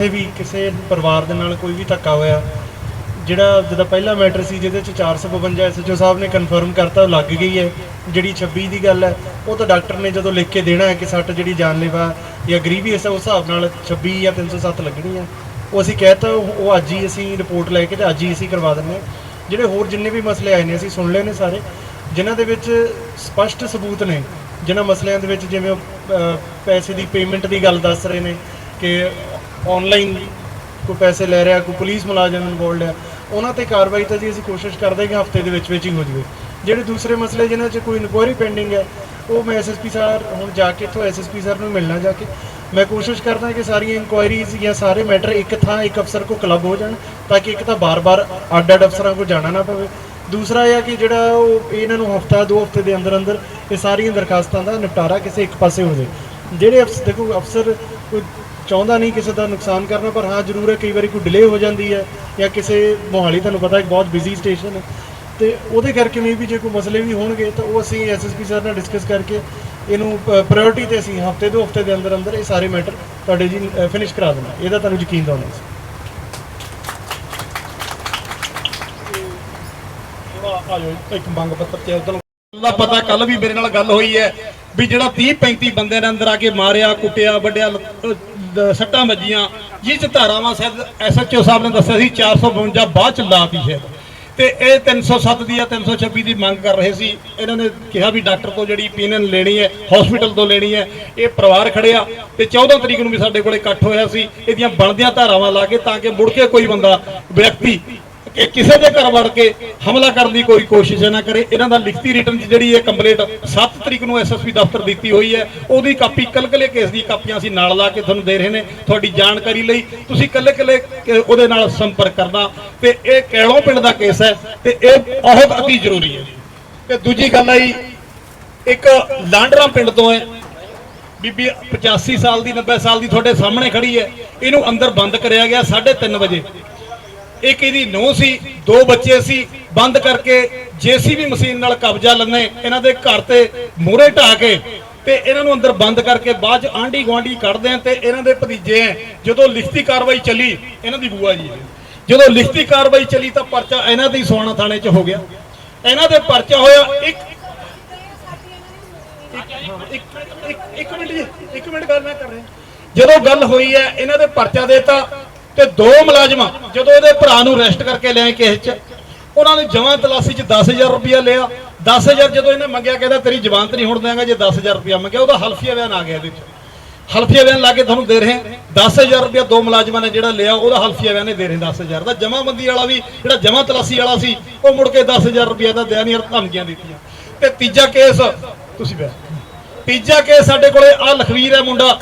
ਇਹ ਵੀ ਕਿਸੇ ਪਰਿਵਾਰ ਦੇ ਨਾਲ ਕੋਈ ਵੀ ਧੱਕਾ ਹੋਇਆ, ਜਿਹੜਾ ਜਿਹਦਾ ਪਹਿਲਾ ਮੈਟਰ ਸੀ ਜਿਹਦੇ ਚ 452 ਐਸਐਚਓ ਸਾਹਿਬ ਨੇ ਕਨਫਰਮ ਕਰਤਾ, ਉਹ ਲੱਗ ਗਈ ਹੈ। ਜਿਹੜੀ 26 ਦੀ ਗੱਲ ਹੈ, ਉਹ ਤਾਂ ਡਾਕਟਰ ਨੇ ਜਦੋਂ ਲਿਖ ਕੇ ਦੇਣਾ ਹੈ ਕਿ ਸੱਟ ਜਿਹੜੀ ਜਾਨਲੇਵਾ ਜਾਂ ਗਰੀਵੀਅਸ ਹੈ ਉਸ ਹਿਸਾਬ ਨਾਲ 26 ਜਾਂ 307 ਲੱਗਣੀ ਹੈ, ਉਹ ਅਸੀਂ ਕਹਿਤਾ ਉਹ ਉਹ ਅੱਜ ਹੀ ਅਸੀਂ ਰਿਪੋਰਟ ਲੈ ਕੇ ਤੇ ਅੱਜ ਹੀ ਅਸੀਂ ਕਰਵਾ ਦਿੰਦੇ ਹਾਂ। ਜਿਹੜੇ ਹੋਰ ਜਿੰਨੇ ਵੀ ਮਸਲੇ ਆਏ ਨੇ, ਅਸੀਂ ਸੁਣ ਲਏ ਨੇ ਸਾਰੇ, ਜਿਨ੍ਹਾਂ ਦੇ ਵਿੱਚ ਸਪਸ਼ਟ ਸਬੂਤ ਨੇ, ਜਿਨ੍ਹਾਂ ਮਸਲਿਆਂ ਦੇ ਵਿੱਚ ਜਿਵੇਂ ਪੈਸੇ ਦੀ ਪੇਮੈਂਟ ਦੀ ਗੱਲ ਦੱਸ ਰਹੇ ਨੇ ਕਿ ਆਨਲਾਈਨ ਕੋਈ ਪੈਸੇ ਲੈ ਰਿਹਾ, ਕੋਈ ਪੁਲਿਸ ਮੁਲਾਜ਼ਮ ਇਨਵੋਲਡ ਹੈ, ਉਹਨਾਂ ਤੇ ਕਾਰਵਾਈ ਤਾਂ ਜੀ ਅਸੀਂ ਕੋਸ਼ਿਸ਼ ਕਰਦੇ ਕਿ ਹਫ਼ਤੇ ਦੇ ਵਿੱਚ ਵਿੱਚ ਹੀ ਹੋ ਜਾਵੇ। ਜਿਹੜੇ ਦੂਸਰੇ ਮਸਲੇ ਜਿਨ੍ਹਾਂ 'ਚ ਕੋਈ ਇਨਕੁਆਇਰੀ ਪੈਂਡਿੰਗ ਹੈ, ਉਹ ਮੈਂ ਐਸਐਸਪੀ ਸਰ, ਹੁਣ ਜਾ ਕੇ ਇੱਥੋਂ ਐਸਐਸਪੀ ਸਰ ਨੂੰ ਮਿਲਣਾ ਜਾ ਕੇ। ਮੈਂ ਕੋਸ਼ਿਸ਼ ਕਰਦਾ ਕਿ ਸਾਰੀਆਂ ਇਨਕੁਆਇਰੀਜ਼ ਜਾਂ ਸਾਰੇ ਮੈਟਰ ਇੱਕ ਥਾਂ ਇੱਕ ਅਫਸਰ ਕੋ ਕਲੱਬ ਹੋ ਜਾਣ, ਤਾਂ ਕਿ ਇੱਕ ਤਾਂ ਬਾਰ-ਬਾਰ ਅੱਡ-ਅੱਡ ਅਫਸਰਾਂ ਕੋ ਜਾਣਾ ਨਾ ਪਵੇ। ਦੂਸਰਾ ਇਹ ਹੈ ਕਿ ਜਿਹੜਾ ਉਹ ਇਹਨਾਂ ਨੂੰ ਹਫਤਾ, ਦੋ ਹਫ਼ਤੇ ਦੇ ਅੰਦਰ ਅੰਦਰ ਇਹ ਸਾਰੀਆਂ ਦਰਖਾਸਤਾਂ ਦਾ ਨਿਪਟਾਰਾ ਕਿਸੇ ਇੱਕ ਪਾਸੇ ਹੋ ਜਾਵੇ। ਜਿਹੜੇ ਅਫਸਰ ਦੇਖੋ ਅਫਸਰ ਕੋਈ ਚਾਹੁੰਦਾ ਨਹੀਂ ਕਿਸੇ ਦਾ ਨੁਕਸਾਨ ਕਰਨਾ, ਪਰ ਹਾਂ, ਜ਼ਰੂਰ ਹੈ, ਕਈ ਵਾਰੀ ਕੋਈ ਡਿਲੇ ਹੋ ਜਾਂਦੀ ਹੈ ਜਾਂ ਕਿਸੇ ਮੋਹਾਲੀ, ਤੁਹਾਨੂੰ ਪਤਾ ਇੱਕ ਬਹੁਤ ਬਿਜ਼ੀ ਸਟੇਸ਼ਨ ਹੈ। ਤੇ ਉਹਦੇ ਕਰਕੇ ਮੇ ਵੀ ਜੇ ਕੋਈ ਮਸਲੇ ਵੀ ਹੋਣਗੇ, ਤਾਂ ਉਹ ਅਸੀਂ ਐਸਐਸਪੀ ਸਰ ਨਾਲ ਡਿਸਕਸ ਕਰਕੇ ਇਹਨੂੰ ਪ੍ਰਾਇੋਰਟੀ ਤੇ ਅਸੀਂ ਹਫ਼ਤੇ ਦੋ ਹਫ਼ਤੇ ਦੇ ਅੰਦਰ ਅੰਦਰ ਇਹ ਸਾਰੇ ਮੈਟਰ ਤੁਹਾਡੇ ਜੀ ਫਿਨਿਸ਼ ਕਰਾ ਦੇਣਾ ਇਹਦਾ ਤੁਹਾਨੂੰ ਯਕੀਨ ਦਿਵਾਉਣਾ ਸੀ। ਇੱਕ ਮੰਗ ਪੱਤਰ ਤੇ ਉਦੋਂ ਦਾ ਪਤਾ ਕੱਲ ਵੀ ਮੇਰੇ ਨਾਲ ਗੱਲ ਹੋਈ ਹੈ ਵੀ ਜਿਹੜਾ 30 35 ਬੰਦੇ ਨੇ ਅੰਦਰ ਆ ਕੇ ਮਾਰਿਆ, ਕੁੱਟਿਆ ਵੱਡਿਆ ਸੱਟਾਂ ਵੱਜੀਆਂ। ਜਿਸ 'ਚ ਧਾਰਾਵਾਂ ਸ਼ਾਇਦ ਐਸਐਚਓ ਸਾਹਿਬ ਨੇ ਦੱਸਿਆ ਸੀ 452 ਬਾਅਦ ਚ ਲਾਤੀ ਸ਼ਾਇਦ ਤੇ ਇਹ 307 ਦੀ ਜਾਂ 326 ਦੀ ਮੰਗ ਕਰ ਰਹੇ ਸੀ। ਇਹਨਾਂ ਨੇ ਕਿਹਾ ਵੀ ਡਾਕਟਰ ਤੋਂ ਜਿਹੜੀ opinion ਲੈਣੀ ਹੈ ਹਸਪੀਟਲ ਤੋਂ ਲੈਣੀ ਹੈ, ਇਹ ਪਰਿਵਾਰ ਖੜਿਆ ਤੇ 14 ਤਰੀਕ ਨੂੰ ਵੀ ਸਾਡੇ ਕੋਲੇ ਇਕੱਠ ਹੋਇਆ ਸੀ। ਇਹਦੀਆਂ ਬਣਦੀਆਂ ਧਾਰਾਵਾਂ ਲਾ ਕੇ ਤਾਂ ਕਿ ਮੁੜ ਕੇ ਕੋਈ ਬੰਦਾ ਵਿਅਕਤੀ ਕਿ ਕਿਸੇ ਦੇ ਘਰ ਵੜ ਕੇ ਹਮਲਾ ਕਰਨ ਦੀ ਕੋਈ ਕੋਸ਼ਿਸ਼ ਨਾ ਕਰੇ। ਇਹਨਾਂ ਦਾ ਲਿਖਤੀ ਰਿਟਰਨ ਜਿਹੜੀ ਇਹ ਕੰਪਲੀਟ 7 ਤਰੀਕ ਨੂੰ ਐਸਐਸਪੀ ਦਫ਼ਤਰ ਦਿੱਤੀ ਹੋਈ ਹੈ। ਉਹਦੀ ਕਾਪੀ ਕਲਕਲੇ ਕੇਸ ਦੀ ਕਾਪੀਆਂ ਅਸੀਂ ਨਾਲ ਲਾ ਕੇ ਤੁਹਾਨੂੰ ਦੇ ਰਹੇ ਨੇ। ਤੁਹਾਡੀ ਜਾਣਕਾਰੀ ਲਈ ਤੁਸੀਂ ਕੱਲੇ ਕੱਲੇ ਉਹਦੇ ਨਾਲ ਸੰਪਰਕ ਕਰਨਾ। ਤੇ ਇਹ ਕੈਲੋਂ ਪਿੰਡ ਦਾ ਕੇਸ ਹੈ ਤੇ ਇਹ ਬਹੁਤ ਅਤੀ ਜ਼ਰੂਰੀ ਹੈ। ਤੇ ਦੂਜੀ ਗੱਲ ਆਈ, ਇੱਕ ਲਾਂਡਰਾ ਪਿੰਡ ਤੋਂ ਹੈ। ਬੀਬੀ 85 ਸਾਲ ਦੀ 90 ਸਾਲ ਦੀ ਤੁਹਾਡੇ ਸਾਹਮਣੇ ਖੜੀ ਹੈ। ਇਹਨੂੰ ਅੰਦਰ ਬੰਦ ਕਰਿਆ ਗਿਆ 3:30 ਵਜੇ। ਇੱਕ ਇਹਦੀ ਨੂੰਹ ਸੀ, ਦੋ ਬੱਚੇ ਸੀ, ਬੰਦ ਕਰਕੇ ਜੀਸੀਬੀ ਮਸ਼ੀਨ ਨਾਲ ਕਬਜ਼ਾ ਲੈਣੇ ਇਹਨਾਂ ਦੇ ਘਰ ਤੇ ਮੂਹਰੇ ਢਾ ਕੇ ਤੇ ਇਹਨਾਂ ਨੂੰ ਅੰਦਰ ਬੰਦ ਕਰਕੇ ਬਾਅਦ ਚ ਆਂਢੀ ਗੁਆਂਢੀ ਕੱਢਦੇ ਆ ਤੇ ਇਹਨਾਂ ਦੇ ਭਤੀਜੇ ਆ। ਜਦੋਂ ਲਿਖਤੀ ਕਾਰਵਾਈ ਚੱਲੀ, ਇਹਨਾਂ ਦੀ ਬੂਆ ਜੀ ਜਦੋਂ ਲਿਖਤੀ ਕਾਰਵਾਈ ਚੱਲੀ ਤਾਂ ਪਰਚਾ ਇਹਨਾਂ ਦੀ ਹੀ ਥਾਣੇ 'ਚ ਹੋ ਗਿਆ। ਇਹਨਾਂ ਦੇ ਪਰਚਾ ਹੋਇਆ ਇੱਕ ਇੱਕ- ਇੱਕ ਮਿੰਟ ਜੀ, ਇੱਕ ਮਿੰਟ ਗੱਲ ਮੈਂ ਕਰ ਰਿਹਾ। ਜਦੋਂ ਗੱਲ ਹੋਈ ਹੈ, ਇਹਨਾਂ ਦੇ ਪਰਚਾ ਦੇਤਾ ਤੇ ਦੋ ਮੁਲਾਜ਼ਮਾਂ ਜਦੋਂ ਇਹਦੇ ਭਰਾ ਨੂੰ ਅਰੈਸਟ ਕਰਕੇ ਲਿਆਏ ਕੇਸ 'ਚ, ਉਹਨਾਂ ਨੇ ਜਮਾਂ ਤਲਾਸੀ 'ਚ 10000 ਰੁਪਇਆ ਲਿਆ। 10000 ਜਦੋਂ ਇਹਨੇ ਮੰਗਿਆ, ਕਹਿੰਦਾ ਤੇਰੀ ਜ਼ਮਾਨਤ ਨਹੀਂ ਹੁਣ ਦਿਆਂਗਾ, ਜੇ 10000 ਰੁਪਇਆ ਮੰਗਿਆ, ਉਹਦਾ ਹਲਫੀਆ ਬਿਆਨ ਆ ਗਿਆ ਇਹਦੇ 'ਚ। ਹਲਫੀਆ ਬਿਆਨ ਲਾ ਕੇ ਤੁਹਾਨੂੰ ਦੇ ਰਹੇ ਹਾਂ। 10000 ਰੁਪਇਆ ਦੋ ਮੁਲਾਜ਼ਮਾਂ ਨੇ ਜਿਹੜਾ ਲਿਆ, ਉਹਦਾ ਹਲਫੀਆ ਬਿਆਨ ਇਹ ਦੇ ਰਹੇ 10000 ਦਾ। ਜਮਾਬੰਦੀ ਵਾਲਾ ਵੀ, ਜਿਹੜਾ ਜਮਾ ਤਲਾਸੀ ਵਾਲਾ ਸੀ, ਉਹ ਮੁੜ ਕੇ 10000 ਰੁਪਇਆ ਦਾ ਦਿਆ ਨਹੀਂ ਯਾਰ ਧਮਕੀਆਂ ਦਿੱਤੀਆਂ। ਤੇ ਤੀਜਾ ਕੇਸ, ਤੁਸੀਂ ਬੈਠ ਤੀਜਾ ਕੇਸ ਸਾਡੇ ਕੋਲੇ ਆ ਲਖਵੀਰ ਹੈ ਮੁੰਡਾ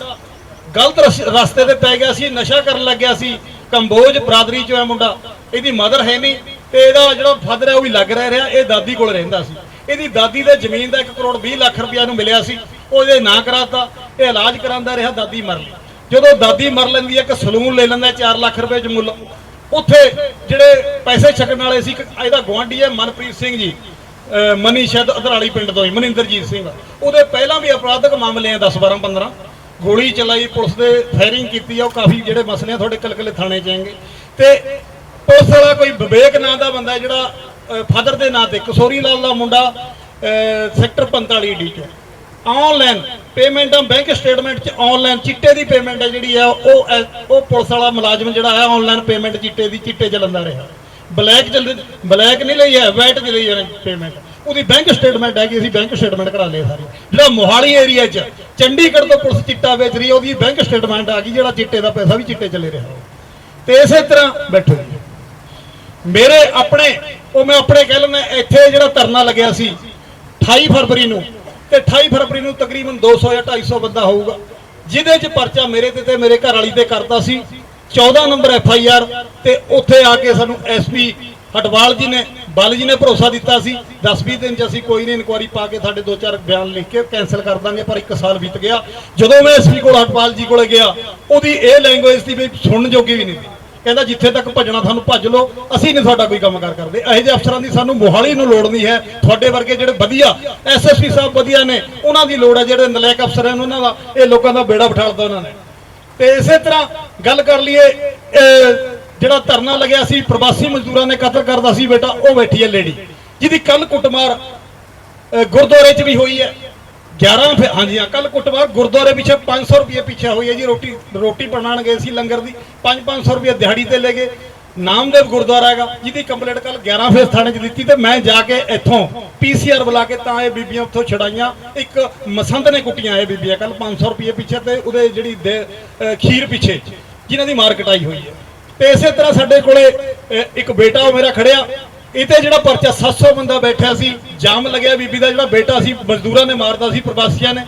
ਗਲਤ ਰਸ- ਰਸਤੇ ਤੇ ਪੈ ਗਿਆ ਸੀ, ਨਸ਼ਾ ਕਰਨ ਲੱਗਿਆ ਸੀ। ਕੰਬੋਜ ਬਰਾਦਰੀ ਚੋਂ ਹੈ ਮੁੰਡਾ। ਇਹਦੀ ਮਦਰ ਹੈ ਨਹੀਂ ਤੇ ਇਹਦਾ ਜਿਹੜਾ ਫਾਦਰ ਹੈ ਉਹ ਵੀ ਲੱਗ ਰਹਿ ਰਿਹਾ, ਇਹ ਦਾਦੀ ਕੋਲ ਰਹਿੰਦਾ ਸੀ। ਇਹਦੀ ਦਾਦੀ ਦੇ ਜ਼ਮੀਨ ਦਾ 1 ਕਰੋੜ 20 ਲੱਖ ਰੁਪਇਆ ਨੂੰ ਮਿਲਿਆ ਸੀ। ਉਹ ਇਹਦੇ ਨਾਂ ਕਰਾਤਾ ਇਹ ਇਲਾਜ ਕਰਾਉਂਦਾ ਰਿਹਾ, ਦਾਦੀ ਮਰ ਗਈ। ਜਦੋਂ ਦਾਦੀ ਮਰ ਲੈਂਦੀ ਹੈ, ਇੱਕ ਸਲੂਨ ਲੈ ਲੈਂਦਾ 4 ਲੱਖ ਰੁਪਏ ਚ ਮੁੱਲ। ਉੱਥੇ ਜਿਹੜੇ ਪੈਸੇ ਛਕਣ ਵਾਲੇ ਸੀ ਇਹਦਾ ਗਵਾਂਢੀ ਹੈ, ਮਨਪ੍ਰੀਤ ਸਿੰਘ ਜੀ। ਮਨੀ ਸ਼ਾਇਦ ਅਧਰਾਲੀ ਪਿੰਡ ਤੋਂ ਹੀ, ਮਨਿੰਦਰਜੀਤ ਸਿੰਘ। ਉਹਦੇ ਪਹਿਲਾਂ ਵੀ ਅਪਰਾਧਕ ਮਾਮਲੇ ਆ 10 12 15 ਗੋਲੀ ਚਲਾਈ, ਪੁਲਿਸ ਦੇ ਫਾਇਰਿੰਗ ਕੀਤੀ ਆ, ਉਹ ਕਾਫੀ ਜਿਹੜੇ ਮਸਲੇ ਆ, ਤੁਹਾਡੇ ਕਲਕਲੇ ਥਾਣੇ ਚ ਆਏਗੇ। ਤੇ ਪੁਲਿਸ ਵਾਲਾ ਕੋਈ ਵਿਵੇਕ ਨਾਂ ਦਾ ਬੰਦਾ ਜਿਹੜਾ ਫਾਦਰ ਦੇ ਨਾਂ ਤੇ, ਕਸੋਰੀ ਲਾਲ ਦਾ ਮੁੰਡਾ ਸੈਕਟਰ 45 ਡੀ ਚ। ਆਨਲਾਈਨ ਪੇਮੈਂਟਾਂ, ਬੈਂਕ ਸਟੇਟਮੈਂਟ ਚ ਆਨਲਾਈਨ ਚਿੱਟੇ ਦੀ ਪੇਮੈਂਟ ਹੈ ਜਿਹੜੀ ਆ, ਉਹ ਉਹ ਪੁਲਿਸ ਵਾਲਾ ਮੁਲਾਜ਼ਮ ਜਿਹੜਾ ਹੈ, ਆਨਲਾਈਨ ਪੇਮੈਂਟ ਚਿੱਟੇ ਦੀ, ਚਿੱਟੇ ਚੱਲਦਾ ਰਿਹਾ। ਬਲੈਕ ਚੱਲ, ਬਲੈਕ ਨਹੀਂ ਲਈ ਹੈ, ਵਾਈਟ ਚ ਲਈ ਉਹਨੇ ਪੇਮੈਂਟ। ਉਹਦੀ ਬੈਂਕ ਸਟੇਟਮੈਂਟ ਹੈਗੀ, ਅਸੀਂ ਬੈਂਕ ਸਟੇਟਮੈਂਟ ਕਰਾ ਲਏ ਸਾਰੇ। ਜਿਹੜਾ ਮੋਹਾਲੀ ਏਰੀਆ 'ਚ ਚੰਡੀਗੜ੍ਹ ਤੋਂ ਪੁਲਿਸ ਚਿੱਟਾ ਵੇਚ ਰਹੀ ਹੈ, ਉਹਦੀ ਬੈਂਕ ਸਟੇਟਮੈਂਟ ਆ ਗਈ, ਜਿਹੜਾ ਚਿੱਟੇ ਦਾ ਪੈਸਾ ਵੀ ਚਿੱਟੇ ਚੱਲੇ ਰਿਹਾ। ਤੇ ਇਸੇ ਤਰ੍ਹਾਂ ਬੈਠੋ ਮੇਰੇ ਆਪਣੇ, ਉਹ ਮੈਂ ਆਪਣੇ ਕਹਿ ਲੈਣਾ ਇੱਥੇ ਜਿਹੜਾ ਧਰਨਾ ਲੱਗਿਆ ਸੀ 28 ਫਰਵਰੀ ਨੂੰ, ਤੇ 28 ਫਰਵਰੀ ਨੂੰ ਤਕਰੀਬਨ 200 ਜਾਂ 250 ਬੰਦਾ ਹੋਊਗਾ, ਜਿਹਦੇ 'ਚ ਪਰਚਾ ਮੇਰੇ ਤੇ ਤੇ ਮੇਰੇ ਘਰ ਵਾਲੀ ਤੇ ਕਰਤਾ ਸੀ। 14 ਨੰਬਰ ਐਫ ਆਈ ਆਰ ਤੇ ਉੱਥੇ ਆ ਕੇ ਸਾਨੂੰ ਐਸਪੀ ਹਟਵਾਲ ਜੀ ਨੇ ਬਲ ਜੀ ਨੇ ਭਰੋਸਾ ਦਿੱਤਾ ਸੀ 10-20 ਦਿਨ ਚ ਅਸੀਂ ਕੋਈ ਨਹੀਂ ਇਨਕੁਆਰੀ ਪਾ ਕੇ ਸਾਡੇ ਦੋ ਚਾਰ ਬਿਆਨ ਲਿਖ ਕੇ ਕੈਨਸਲ ਕਰ ਦਾਂਗੇ, ਪਰ 1 ਸਾਲ ਬੀਤ ਗਿਆ। ਜਦੋਂ ਮੈਂ ਐਸਪੀ ਕੋਲ ਹਟਵਾਲ ਜੀ ਕੋਲੇ ਗਿਆ, ਉਹਦੀ ਇਹ ਲੈਂਗੁਏਜ ਸੀ ਵੀ ਸੁਣਨ ਜੋਗੀ ਵੀ ਨਹੀਂ। ਸੀ ਕਹਿੰਦਾ, ਜਿੱਥੇ ਤੱਕ ਭੱਜਣਾ ਤੁਹਾਨੂੰ ਭੱਜ ਲਓ। ਅਸੀਂ ਨਹੀਂ ਤੁਹਾਡਾ ਕੋਈ ਕੰਮ ਕਾਰ ਕਰਦੇ। ਇਹੋ ਜਿਹੇ ਅਫਸਰਾਂ ਦੀ ਸਾਨੂੰ ਮੋਹਾਲੀ ਨੂੰ ਲੋੜ ਨਹੀਂ ਹੈ। ਤੁਹਾਡੇ ਵਰਗੇ ਜਿਹੜੇ ਵਧੀਆ ਐਸਐਸਪੀ ਸਾਹਿਬ ਵਧੀਆ ਨੇ, ਉਹਨਾਂ ਦੀ ਲੋੜ ਹੈ। ਜਿਹੜੇ ਨਲਾਇਕ ਅਫਸਰ ਹਨ, ਉਹਨਾਂ ਦਾ, ਇਹ ਲੋਕਾਂ ਦਾ ਬੇੜਾ ਬਿਠਾਲਦਾ ਉਹਨਾਂ ਨੇ। ਤੇ ਇਸੇ ਤਰ੍ਹਾਂ ਗੱਲ ਕਰ ਲਈਏ ਜਿਹੜਾ ਧਰਨਾ ਲੱਗਿਆ ਸੀ, ਪ੍ਰਵਾਸੀ ਮਜ਼ਦੂਰਾਂ ਨੇ ਕਤਲ ਕਰਦਾ ਸੀ ਬੇਟਾ, ਉਹ ਬੈਠੀ ਹੈ ਲੇਡੀ। ਜਿਹਦੀ ਕੱਲ ਕੁੱਟਮਾਰ ਗੁਰਦੁਆਰੇ 'ਚ ਵੀ ਹੋਈ ਹੈ। 11 ਫੇ- ਹਾਂਜੀ, ਹਾਂ ਕੱਲ ਕੁੱਟਮਾਰ ਗੁਰਦੁਆਰੇ ਪਿੱਛੇ 500 ਰੁਪਏ ਪਿੱਛੇ ਹੋਈ ਹੈ ਜੀ, ਰੋਟੀ ਰੋਟੀ ਬਣਾਉਣ ਗਏ ਸੀ ਲੰਗਰ ਦੀ। 5-500 ਰੁਪਏ ਦਿਹਾੜੀ ਤੇ ਲੈ ਗਏ। ਨਾਮਦੇਵ ਗੁਰਦੁਆਰਾ ਹੈਗਾ, ਜਿਹਦੀ ਕੰਪਲੇਂਟ ਕੱਲ 11 ਫੇਸ ਥਾਣੇ 'ਚ ਦਿੱਤੀ ਤੇ ਮੈਂ ਜਾ ਕੇ ਇੱਥੋਂ ਪੀਸੀਆਰ ਬੁਲਾ ਕੇ ਤਾਂ ਇਹ ਬੀਬੀਆਂ ਉੱਥੋਂ ਛਡਾਈਆਂ। ਇੱਕ ਮਸੰਦ ਨੇ ਕੁੱਟੀਆਂ ਇਹ ਬੀਬੀਆਂ ਕੱਲ 500 ਰੁਪਏ ਪਿੱਛੇ ਤੇ ਉਹਦੇ ਜਿਹੜੀ ਦੇ- ਖੀਰ ਪਿੱਛੇ ਜਿਨ੍ਹਾਂ ਦੀ ਮਾਰ ਕਟਾਈ ਹੋਈ ਹੈ। ਤੇ ਇਸੇ ਤਰ੍ਹਾਂ ਸਾਡੇ ਕੋਲੇ ਇੱਕ ਬੇਟਾ ਉਹ ਮੇਰਾ ਖੜਿਆ। ਇਹ ਤੇ ਜਿਹੜਾ ਪਰਚਾ 700 ਬੰਦਾ ਬੈਠਿਆ ਸੀ, ਜਾਮ ਲੱਗਿਆ ਬੀਬੀ ਦਾ ਜਿਹੜਾ ਬੇਟਾ ਸੀ, ਮਜ਼ਦੂਰਾਂ ਨੇ ਮਾਰਦਾ ਸੀ, ਪ੍ਰਵਾਸੀਆਂ ਨੇ।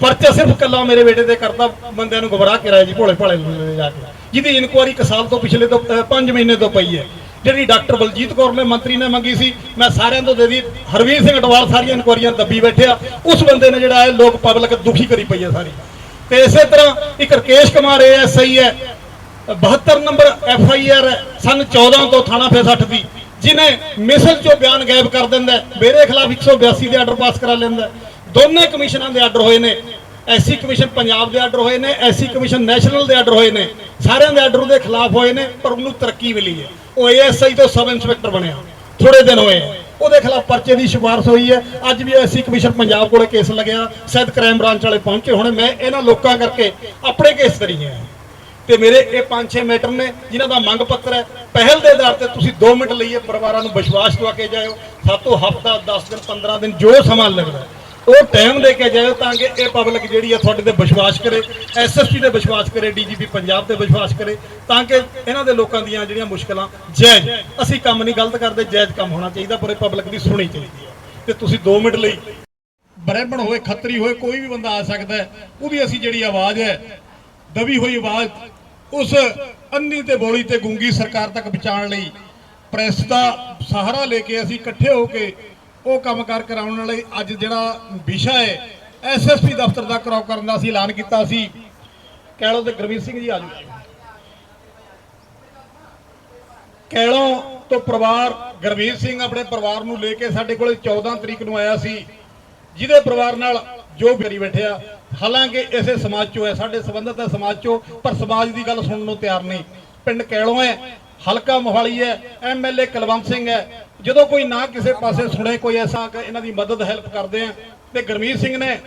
ਪਰਚਾ ਸਿਰਫ ਕੱਲਾ ਮੇਰੇ ਬੇਟੇ ਤੇ ਕਰਤਾ, ਬੰਦਿਆਂ ਨੂੰ ਗਬਰਾਹ ਕਰਾਇਆ ਜੀ, ਭੋਲੇ ਭਾਲੇ ਜਾ ਕੇ। ਜਿਹਦੀ ਇਨਕੁਆਰੀ ਇੱਕ ਸਾਲ ਤੋਂ ਪਿਛਲੇ ਤੋਂ 5 ਮਹੀਨੇ ਤੋਂ ਪਈ ਹੈ। ਜਿਹੜੀ ਡਾਕਟਰ ਬਲਜੀਤ ਕੌਰ ਨੇ ਮੰਤਰੀ ਨੇ ਮੰਗੀ ਸੀ, ਮੈਂ ਸਾਰਿਆਂ ਤੋਂ ਦੇ ਦੀ ਹਰਵੀਰ ਸਿੰਘ ਅਟਵਾਲ ਸਾਰੀਆਂ ਇਨਕੁਆਰੀਆਂ ਦੱਬੀ ਬੈਠਿਆ ਉਸ ਬੰਦੇ ਨੇ ਜਿਹੜਾ ਇਹ ਲੋਕ ਪਬਲਿਕ ਦੁਖੀ ਕਰੀ ਪਈ ਹੈ ਸਾਰੀ। ਤੇ ਇਸੇ ਤਰ੍ਹਾਂ ਇੱਕ ਰਕੇਸ਼ ਕੁਮਾਰ ਐਸਆਈ ਹੈ 72 ਨੰਬਰ ਐਫ ਆਈ ਆਰ ਸਨ 14 ਤੋਂ ਥਾਣਾ ਫੇਸੱਠ ਦੀ, ਜਿਨੇ ਮਿਸਲ ਚੋਂ ਬਿਆਨ ਗਾਇਬ ਕਰ ਦਿੰਦਾ ਮੇਰੇ ਖਿਲਾਫ 182 ਦੇ ਆਰਡਰ ਪਾਸ ਕਰਾ ਲੈਂਦਾ ਦੋਨੇ ਕਮਿਸ਼ਨਾਂ ਦੇ ਆਰਡਰ ਹੋਏ ਨੇ, ਐਸਸੀ ਕਮਿਸ਼ਨ ਪੰਜਾਬ ਦੇ ਆਰਡਰ ਹੋਏ ਨੇ, ਐਸਸੀ ਕਮਿਸ਼ਨ ਨੈਸ਼ਨਲ ਦੇ ਆਰਡਰ ਹੋਏ ਨੇ, ਸਾਰਿਆਂ ਦੇ ਆਰਡਰ ਉਹਦੇ ਖਿਲਾਫ ਹੋਏ ਨੇ, ਪਰ ਉਹਨੂੰ ਤਰੱਕੀ ਮਿਲੀ ਹੈ। ਉਹ ਏਐਸਆਈ ਤੋਂ ਸਬ ਇੰਸਪੈਕਟਰ ਬਣਿਆ ਥੋੜੇ ਦਿਨ ਹੋਏ ਉਹਦੇ ਖਿਲਾਫ ਪਰਚੇ ਦੀ ਸਿਫਾਰਸ਼ ਹੋਈ ਹੈ। ਅੱਜ ਵੀ ਐਸਸੀ ਕਮਿਸ਼ਨ ਪੰਜਾਬ ਕੋਲੇ ਕੇਸ ਲੱਗਿਆ, ਸ਼ਾਇਦ ਕ੍ਰਾਈਮ ਬ੍ਰਾਂਚ ਵਾਲੇ ਪਹੁੰਚੇ ਹੁਣ, ਮੈਂ ਇਹਨਾਂ ਲੋਕਾਂ ਕਰਕੇ ਆਪਣੇ ਕੇਸ ਕਰੀ ਹੈ ਤੇ ਮੇਰੇ ਇਹ 5-6 ਮੀਟਰ ਨੇ ਜਿਨ੍ਹਾਂ ਦਾ ਮੰਗ ਪੱਤਰ ਹੈ, ਪਹਿਲ ਦੇ ਆਧਾਰ ਤੇ ਤੁਸੀਂ 2 ਮਿੰਟ ਲਈਏ ਪਰਿਵਾਰਾਂ ਨੂੰ ਵਿਸ਼ਵਾਸ ਦਵਾ ਕੇ ਜਾਇਓ। ਸਾਤੋਂ ਹਫਤਾ 10 ਦਿਨ 15 ਦਿਨ ਜੋ ਸਮਾਂ ਲੱਗਦਾ ਉਹ ਟਾਈਮ ਦੇ ਕੇ ਜਾਇਓ ਤਾਂ ਕਿ ਇਹ ਪਬਲਿਕ ਜਿਹੜੀ ਹੈ ਤੁਹਾਡੇ ਤੇ ਵਿਸ਼ਵਾਸ ਕਰੇ ਐਸਐਸਪੀ ਤੇ ਵਿਸ਼ਵਾਸ ਕਰੇ ਡੀਜੀਪੀ ਪੰਜਾਬ ਤੇ ਵਿਸ਼ਵਾਸ ਕਰੇ, ਤਾਂ ਕਿ ਇਹਨਾਂ ਦੇ ਲੋਕਾਂ ਦੀਆਂ ਜਿਹੜੀਆਂ ਮੁਸ਼ਕਲਾਂ ਜਾਇਜ਼ ਅਸੀਂ ਕੰਮ ਨਹੀਂ ਗਲਤ ਕਰਦੇ ਜਾਇਜ਼ ਕੰਮ ਹੋਣਾ ਚਾਹੀਦਾ, ਪਰ ਇਹ ਪਬਲਿਕ ਦੀ ਸੁਣੀ ਚਾਹੀਦੀ ਹੈ। ਤੇ ਤੁਸੀਂ 2 ਮਿੰਟ ਲਈ ਬ੍ਰਹਿਮਣ ਹੋਏ, ਖੱਤਰੀ ਹੋਏ, ਕੋਈ ਵੀ ਬੰਦਾ ਆ ਸਕਦਾ ਉਹਦੀ ਅਸੀਂ ਜਿਹੜੀ ਆਵਾਜ਼ ਹੈ ਦਬੀ ਹੋਈ ਆਵਾਜ਼ ਉਸ ਅੰਨੀ ਤੇ ਬੋਲੀ ਤੇ ਗੂੰਗੀ ਸਰਕਾਰ ਤੱਕ ਪਹੁੰਚਾਉਣ ਲਈ ਪ੍ਰੈਸ ਦਾ ਸਹਾਰਾ ਲੈ ਕੇ ਅਸੀਂ ਇਕੱਠੇ ਹੋ ਕੇ ਉਹ ਕੰਮਕਾਰ ਕਰਾਉਣ ਵਾਲੇ ਅੱਜ ਜਿਹੜਾ ਵਿਸ਼ਾ ਹੈ ਐਸਐਸਪੀ ਦਫ਼ਤਰ ਦਾ ਕਰਾਉ ਕਰਨ ਦਾ ਅਸੀਂ ਐਲਾਨ ਕੀਤਾ ਸੀ। ਕਹਿ ਤੇ ਗੁਰਵੀਰ ਸਿੰਘ ਜੀ ਆ ਜਾਓ। ਕੈਲੋਂ ਤੋਂ ਪਰਿਵਾਰ ਗੁਰਵੀਰ ਸਿੰਘ ਆਪਣੇ ਪਰਿਵਾਰ ਨੂੰ ਲੈ ਕੇ ਸਾਡੇ ਕੋਲੇ 14 ਤਰੀਕ ਨੂੰ ਆਇਆ ਸੀ। ਜਿਹਦੇ ਪਰਿਵਾਰ ਨਾਲ ਜੋ ਕਰੀ ਬੈਠਿਆ ਹਾਲਾਂਕਿ ਇਸੇ ਸਮਾਜ ਚੋਂ ਹੈ, ਸਾਡੇ ਸੰਬੰਧਤ ਹੈ ਸਮਾਜ ਚੋਂ, ਪਰ ਸਮਾਜ ਦੀ ਗੱਲ ਸੁਣਨ ਨੂੰ ਤਿਆਰ ਨਹੀਂ। ਪਿੰਡ ਕੈਲੋਂ ਹੈ, ਹਲਕਾ ਮੋਹਾਲੀ ਹੈ ਐਮਐਲਏ ਕਲਵੰਤ ਸਿੰਘ ਹੈ। ਜਦੋਂ ਕੋਈ ਨਾ ਕਿਸੇ ਪਾਸੇ ਸੁਣੇ, ਕੋਈ ਐਸਾ ਇਹਨਾਂ ਦੀ ਮਦਦ, ਹੈਲਪ ਕਰਦੇ ਆ। ਤੇ ਗੁਰਮੀਤ ਸਿੰਘ ਨੇ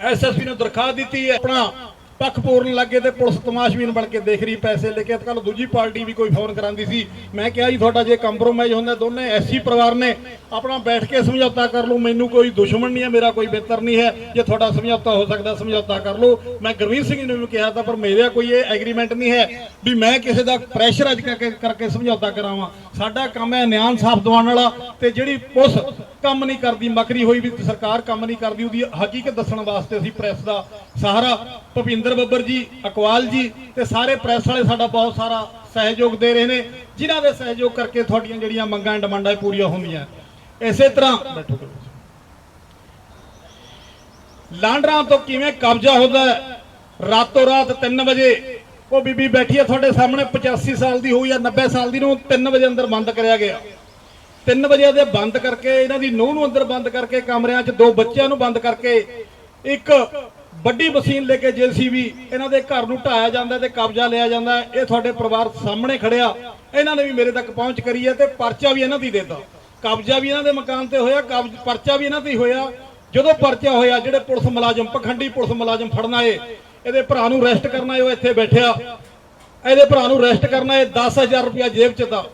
ਐਸਐਸਪੀ ਨੂੰ ਦਰਖਾਸਤ ਦਿੱਤੀ ਹੈ, ਆਪਣਾ ਪੱਖ ਪੂਰਨ ਲੱਗੇ ਤੇ ਪੁਲਿਸ ਤਮਾਸ਼ਬੀਨ ਬਣ ਕੇ ਦੇਖ ਰਹੀ ਪੈਸੇ ਲੈ ਕੇ। ਅੱਜ ਕੱਲ ਦੂਜੀ ਪਾਰਟੀ ਵੀ ਕੋਈ ਫੋਨ ਕਰਾਂਦੀ ਸੀ। ਮੈਂ ਕਿਹਾ ਜੀ, ਤੁਹਾਡਾ ਜੇ ਕੰਪਰੋਮਾਈਜ਼ ਹੁੰਦਾ, ਦੋਨੇ ਐਸੀ ਪਰਿਵਾਰ ਨੇ ਆਪਣਾ ਬੈਠ ਕੇ ਸਮਝੌਤਾ ਕਰ ਲਓ। ਮੈਨੂੰ ਕੋਈ ਦੁਸ਼ਮਣ ਨਹੀਂ ਹੈ, ਮੇਰਾ ਕੋਈ ਬਿਹਤਰ ਨਹੀਂ ਹੈ। ਜੇ ਤੁਹਾਡਾ ਸਮਝੌਤਾ ਹੋ ਸਕਦਾ, ਸਮਝੌਤਾ ਕਰ ਲਓ। ਮੈਂ ਗੁਰਵੀਰ ਸਿੰਘ ਨੂੰ ਵੀ ਕਿਹਾ ਤਾਂ, ਪਰ ਮੇਰਾ ਕੋਈ ਇਹ ਐਗਰੀਮੈਂਟ ਨਹੀਂ ਹੈ ਵੀ ਮੈਂ ਕਿਸੇ ਦਾ ਪ੍ਰੈਸ਼ਰ ਅੱਜ ਕਰਕੇ ਕਰਕੇ ਸਮਝੌਤਾ ਕਰਾਵਾਂ। ਸਾਡਾ ਕੰਮ ਹੈ ਨਿਆਂ ਸਾਫ਼ ਦਿਵਾਉਣ ਵਾਲਾ ਤੇ ਜਿਹੜੀ ਪੁਲਿਸ ਕੰਮ ਨਹੀਂ ਕਰਦੀ, ਮਕਰੀ ਹੋਈ ਵੀ ਸਰਕਾਰ ਕੰਮ ਨਹੀਂ ਕਰਦੀ, ਉਹਦੀ ਹਕੀਕਤ ਦੱਸਣ ਵਾਸਤੇ ਅਸੀਂ ਪ੍ਰੈਸ ਦਾ ਸਹਾਰਾ, ਭੁਪਿੰਦਰ ਬੱਬਰ ਜੀ, ਅਕਵਾਲ ਜੀ ਤੇ ਸਾਰੇ ਪ੍ਰੈਸ ਵਾਲੇ ਸਾਡਾ ਬਹੁਤ ਸਾਰਾ ਸਹਿਯੋਗ ਦੇ ਰਹੇ ਨੇ, ਜਿਨ੍ਹਾਂ ਦੇ ਸਹਿਯੋਗ ਕਰਕੇ ਤੁਹਾਡੀਆਂ ਜਿਹੜੀਆਂ ਮੰਗਾਂ ਡਿਮਾਂਡਾਂ ਪੂਰੀਆਂ ਹੁੰਦੀਆਂ। ਇਸੇ ਤਰ੍ਹਾਂ ਬੈਠੋ ਲਾਂਡਰਾਂ ਤੋਂ ਕਿਵੇਂ ਕਬਜ਼ਾ ਹੁੰਦਾ ਰਾਤੋਂ ਰਾਤ 3 ਵਜੇ ਉਹ ਬੀਬੀ ਬੈਠੀ ਹੈ ਤੁਹਾਡੇ ਸਾਹਮਣੇ 85 ਸਾਲ ਦੀ ਹੋਈ ਜਾਂ 90 ਸਾਲ ਦੀ ਨੂੰ 3 ਵਜੇ ਅੰਦਰ ਬੰਦ ਕਰਿਆ ਗਿਆ। 3 ਵਜੇ ਦੇ ਬੰਦ ਕਰਕੇ, ਇਹਨਾਂ ਦੀ ਨੂੰਹ ਨੂੰ ਅੰਦਰ ਬੰਦ ਕਰਕੇ, ਕਮਰਿਆਂ 'ਚ ਦੋ ਬੱਚਿਆਂ ਨੂੰ ਬੰਦ ਕਰਕੇ, ਇੱਕ ਵੱਡੀ ਮਸ਼ੀਨ ਲੈ ਕੇ ਜੀਸੀਬੀ ਇਹਨਾਂ ਦੇ ਘਰ ਨੂੰ ਢਾਇਆ ਜਾਂਦਾ ਤੇ ਕਬਜ਼ਾ ਲਿਆ ਜਾਂਦਾ। ਇਹ ਤੁਹਾਡੇ ਪਰਿਵਾਰ ਸਾਹਮਣੇ ਖੜਿਆ। ਇਹਨਾਂ ਨੇ ਵੀ ਮੇਰੇ ਤੱਕ ਪਹੁੰਚ ਕਰੀ ਹੈ ਤੇ ਪਰਚਾ ਵੀ ਇਹਨਾਂ ਦੀ ਦੇਤਾ। ਕਬਜ਼ਾ ਵੀ ਇਹਨਾਂ ਦੇ ਮਕਾਨ ਤੇ ਹੋਇਆ, ਕਬਜ਼, ਪਰਚਾ ਵੀ ਇਹਨਾਂ ਤੇ ਹੋਇਆ। ਜਦੋਂ ਪਰਚਾ ਹੋਇਆ, ਜਿਹੜੇ ਪੁਲਿਸ ਮੁਲਾਜ਼ਮ, ਪਖੰਡੀ ਪੁਲਿਸ ਮੁਲਾਜ਼ਮ ਫੜਨਾ ਏ ਇਹਦੇ ਭਰਾ ਨੂੰ ਅਰੈਸਟ ਕਰਨਾ ਉਹ ਇੱਥੇ ਬੈਠਿਆ। ਇਹਦੇ ਭਰਾ ਨੂੰ ਅਰੈਸਟ ਕਰਨਾ ਇਹ 10000 ਰੁਪਇਆ ਜੇਬ 'ਚ ਦਾ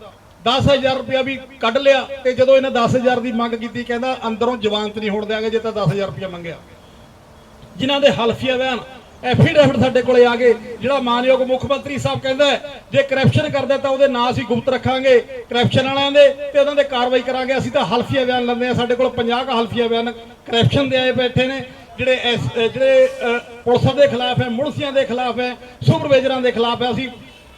10000 ਰੁਪਇਆ ਵੀ ਕੱਢ ਲਿਆ ਤੇ ਜਦੋਂ ਇਹਨੇ 10000 ਦੀ ਮੰਗ ਕੀਤੀ, ਕਹਿੰਦਾ ਅੰਦਰੋਂ ਜਵਾਨਤ ਨਹੀਂ ਹੋਣ ਦਿਆਂਗੇ ਜੇ ਤਾਂ 10000 ਰੁਪਇਆ ਮੰਗਿਆ। ਜਿਨ੍ਹਾਂ ਦੇ ਹਲਫੀਆ ਬਿਆਨ ਐਫੀਡੇਵਿਟ ਸਾਡੇ ਕੋਲੇ ਆ ਗਏ, ਜਿਹੜਾ ਮਾਨਯੋਗ ਮੁੱਖ ਮੰਤਰੀ ਸਾਹਿਬ ਕਹਿੰਦਾ ਜੇ ਕਰਪਸ਼ਨ ਕਰਦਾ ਤਾਂ ਉਹਦੇ ਨਾਂ ਅਸੀਂ ਗੁਪਤ ਰੱਖਾਂਗੇ ਕਰਪਸ਼ਨ ਵਾਲਿਆਂ ਦੇ ਤੇ ਉਹਨਾਂ ਦੇ ਕਾਰਵਾਈ ਕਰਾਂਗੇ। ਅਸੀਂ ਤਾਂ ਹਲਫੀਆ ਬਿਆਨ ਲੈਂਦੇ ਆ ਸਾਡੇ ਕੋਲ 50 ਕ ਹਲਫੀਆ ਬਿਆਨ ਕਰਪਸ਼ਨ ਦੇ ਆਏ ਬੈਠੇ ਨੇ। ਜਿਹੜੇ ਐਸ- ਜਿਹੜੇ ਅਹ, ਦੇ ਖਿਲਾਫ ਹੈ ਮੁਲਸੀਆਂ ਦੇ ਖਿਲਾਫ ਹੈ ਸੁਪਰਵਾਈਜ਼ਰਾਂ ਦੇ ਖਿਲਾਫ ਹੈ ਅਸੀਂ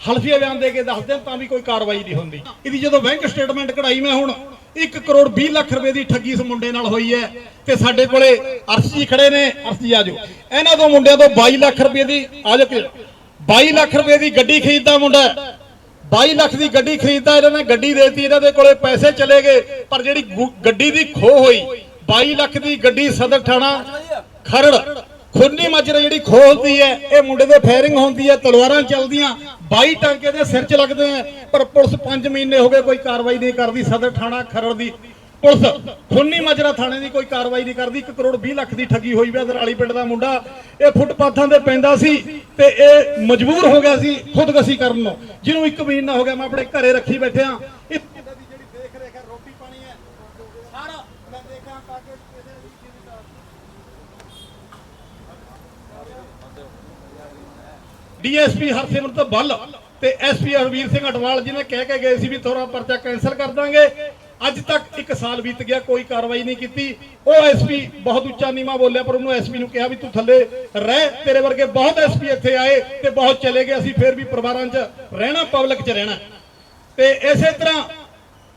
ਹਲਫੀਆ ਬਿਆਨ ਦੇ ਕੇ ਦੱਸਦੇ ਤਾਂ ਵੀ ਕੋਈ ਕਾਰਵਾਈ ਨਹੀਂ ਹੁੰਦੀ। ਇਹਦੀ ਜਦੋਂ ਬੈਂਕ ਸਟੇਟਮੈਂਟ ਕਢਾਈ ਮੈਂ ਹੁਣ 1 ਕਰੋੜ 20 ਲੱਖ ਰੁਪਏ ਦੀ ਠੱਗੀ ਇਸ ਮੁੰਡੇ ਨਾਲ ਹੋਈ ਹੈ ਤੇ ਸਾਡੇ ਕੋਲੇ ਅਰਸ਼ ਜੀ ਖੜੇ ਨੇ। ਅਰਸ਼ ਜੀ ਆਜੋ ਇਹਨਾਂ ਤੋਂ ਮੁੰਡਿਆਂ ਤੋਂ 22 ਲੱਖ ਰੁਪਏ ਦੀ ਆਜੋ ਕਿ 22 ਲੱਖ ਰੁਪਏ ਦੀ ਗੱਡੀ ਖਰੀਦਦਾ ਮੁੰਡਾ ਹੈ। 22 ਲੱਖ ਦੀ ਗੱਡੀ ਖਰੀਦਦਾ ਇਹਨਾਂ ਨੇ ਗੱਡੀ ਦੇਤੀ ਇਹਨਾਂ ਦੇ ਕੋਲੇ ਪੈਸੇ ਚਲੇ ਗਏ ਪਰ ਜਿਹੜੀ ਗੱਡੀ ਦੀ ਖੋਹ ਹੋਈ 22 ਲੱਖ ਦੀ ਗੱਡੀ ਸਦਰ ਥਾਣਾ ਖਰੜ, ਖੁੰਨੀ ਮਾਜਰਾ ਜਿਹੜੀ ਖੋਲਦੀ ਹੈ, ਇਹ ਮੁੰਡੇ ਦੇ ਫਾਇਰਿੰਗ ਹੁੰਦੀ ਹੈ, ਤਲਵਾਰਾਂ ਚੱਲਦੀਆਂ 22 ਟਾਂਕੇ ਦੇ ਸਿਰ 'ਚ ਲੱਗਦੇ ਆ ਪਰ ਪੁਲਿਸ 5 ਮਹੀਨੇ ਹੋ ਗਏ ਕੋਈ ਕਾਰਵਾਈ ਨਹੀਂ ਕਰਦੀ, ਸਦਰ ਥਾਣਾ ਖਰੜ ਦੀ। ਪੁਲਿਸ ਖੁੰਨੀ ਮਾਜਰਾ ਥਾਣੇ ਦੀ ਕੋਈ ਕਾਰਵਾਈ ਨਹੀਂ ਕਰਦੀ 1 ਕਰੋੜ 20 ਲੱਖ ਦੀ ਠੱਗੀ ਹੋਈ ਵੀ ਦਰਾਲੀ ਪਿੰਡ ਦਾ ਮੁੰਡਾ। ਇਹ ਫੁੱਟਪਾਥਾਂ ਤੇ ਪੈਂਦਾ ਸੀ ਤੇ ਇਹ ਮਜਬੂਰ ਹੋ ਗਿਆ ਸੀ ਖੁਦਕਸ਼ੀ ਕਰਨ ਨੂੰ। ਜਿਹਨੂੰ ਇੱਕ ਮਹੀਨਾ ਹੋ ਗਿਆ, ਮੈਂ ਆਪਣੇ ਘਰੇ ਰੱਖੀ ਬੈਠਿਆ ਇਹ ਮੁੰਡੇ ਦੀ ਜਿਹੜੀ ਦੇਖ ਰੇਖ ਹੈ ਰੋਟੀ ਪਾਣੀ ਹੈ ਸਾਰਾ ਮੈਂ ਦੇਖਾਂ ਤਾਂ ਕਿ ਇਹਦੇ ਵੀ ਜ਼ਿਮੀਦਾਰ ਡੀਐਸਪੀ ਹਰਸਿਮਰਤ ਬੱਲ ਤੇ ਐਸਪੀ ਹਰਵੀਰ ਸਿੰਘ ਅਟਵਾਲ ਜੀ ਨੇ ਕਹਿ ਕੇ ਗਏ ਸੀ ਵੀ ਤੁਹਾਡਾ ਪਰਚਾ ਕੈਂਸਲ ਕਰ ਦਾਂਗੇ। ਅੱਜ ਤੱਕ 1 ਸਾਲ ਬੀਤ ਗਿਆ ਕੋਈ ਕਾਰਵਾਈ ਨਹੀਂ ਕੀਤੀ। ਉਹ ਐਸਪੀ ਬਹੁਤ ਉੱਚਾ ਨੀਵਾ ਬੋਲਿਆ ਪਰ ਉਹਨੂੰ ਐਸਪੀ ਨੂੰ ਕਿਹਾ ਵੀ ਤੂੰ ਥੱਲੇ ਰਹਿ ਤੇਰੇ ਵਰਗੇ ਬਹੁਤ ਐਸਪੀ ਇੱਥੇ ਆਏ ਤੇ ਬਹੁਤ ਚਲੇ ਗਏ। ਅਸੀਂ ਫੇਰ ਵੀ ਪਰਿਵਾਰਾਂ 'ਚ ਰਹਿਣਾ ਪਬਲਿਕ 'ਚ ਰਹਿਣਾ। ਤੇ ਇਸੇ ਤਰ੍ਹਾਂ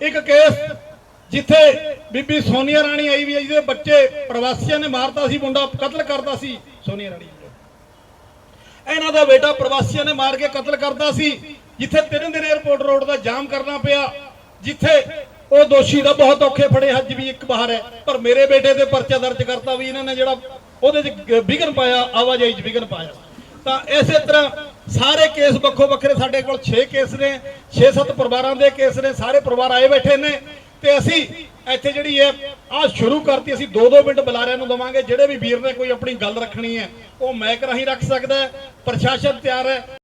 ਇੱਕ ਕੇਸ ਜਿੱਥੇ ਬੀਬੀ ਸੋਨੀਆ ਰਾਣੀ ਆਈ ਵੀ ਹੈ, ਜਿਹਦੇ ਬੱਚੇ ਪ੍ਰਵਾਸੀਆਂ ਨੇ ਮਾਰਤਾ ਸੀ ਮੁੰਡਾ ਕਤਲ ਕਰਦਾ ਸੀ ਸੋਨੀਆ ਰਾਣੀ ਇਹਨਾਂ ਦਾ ਬੇਟਾ ਪ੍ਰਵਾਸੀਆਂ ਨੇ ਮਾਰ ਕੇ ਕਤਲ ਕਰਦਾ ਸੀ। ਜਿੱਥੇ ਤਿੰਨ ਦਿਨ 에어ਪੋਰਟ ਰੋਡ ਦਾ ਜਾਮ ਕਰਨਾ ਪਿਆ, ਜਿੱਥੇ ਉਹ ਦੋਸ਼ੀ ਦਾ ਬਹੁਤ ਔਖੇ ਫੜੇ, ਅੱਜ ਵੀ ਇੱਕ ਬਾਹਰ ਹੈ। ਪਰ ਮੇਰੇ ਬੇਟੇ ਤੇ ਪਰਚਾ ਦਰਜ ਕਰਤਾ ਵੀ ਇਹਨਾਂ ਨੇ ਜਿਹੜਾ ਉਹਦੇ ਚ ਵਿਘਨ ਪਾਇਆ, ਆਵਾਜਾਈ ਚ ਵਿਘਨ ਪਾਇਆ। ਤਾਂ ਇਸੇ ਤਰ੍ਹਾਂ ਸਾਰੇ ਕੇਸ ਵੱਖੋ ਵੱਖਰੇ ਸਾਡੇ ਕੋਲ 6 ਕੇਸ ਨੇ 6-7 ਪਰਿਵਾਰਾਂ ਦੇ ਕੇਸ ਨੇ, ਸਾਰੇ ਪਰਿਵਾਰ ਆਏ ਬੈਠੇ ਨੇ। ਤੇ ਅਸੀਂ ਇੱਥੇ ਜਿਹੜੀ ਹੈ ਆ ਸ਼ੁਰੂ ਕਰਤੀ ਅਸੀਂ 2-2 ਮਿੰਟ ਬੁਲਾਰਿਆਂ ਨੂੰ ਦਵਾਂਗੇ ਜਿਹੜੇ ਵੀ ਵੀਰ ਨੇ ਕੋਈ ਆਪਣੀ ਗੱਲ ਰੱਖਣੀ ਹੈ ਉਹ ਮੈਕ ਰਾਹੀਂ ਰੱਖ ਸਕਦਾ ਹੈ ਪ੍ਰਸ਼ਾਸਨ ਤਿਆਰ ਹੈ।